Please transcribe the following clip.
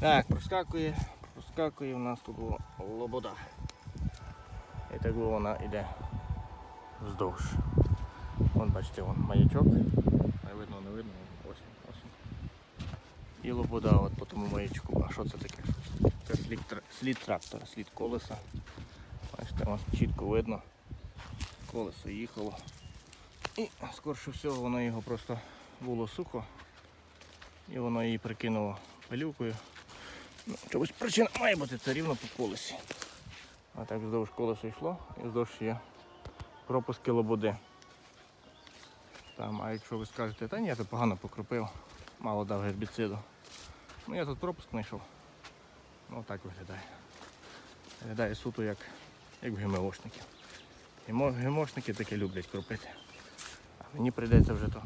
Так, проскакує, проскакує у нас тут лобода. І так вона йде вздовж. Вон бачите, вон маячок. Не видно, не видно. Ось ось. І лобода от по тому маячку. А що це таке? Це слід, слід трактора, слід колеса. Бачите, вон чітко видно. Колесо їхало. І скорше всього воно його просто було сухо. І воно її прикинуло пилюкою. Ну, чогось причина має бути це рівно по колесі. А так вздовж колесо йшло і вздовж є пропуски лободи. Там, а якщо ви скажете, та ні, я тут погано покропив, мало дав гербіциду. Ну я тут пропуск знайшов. Ну так виглядає. Виглядає суто як, як в ГМОшників. ГМО- таке люблять кропити. А мені прийдеться вже то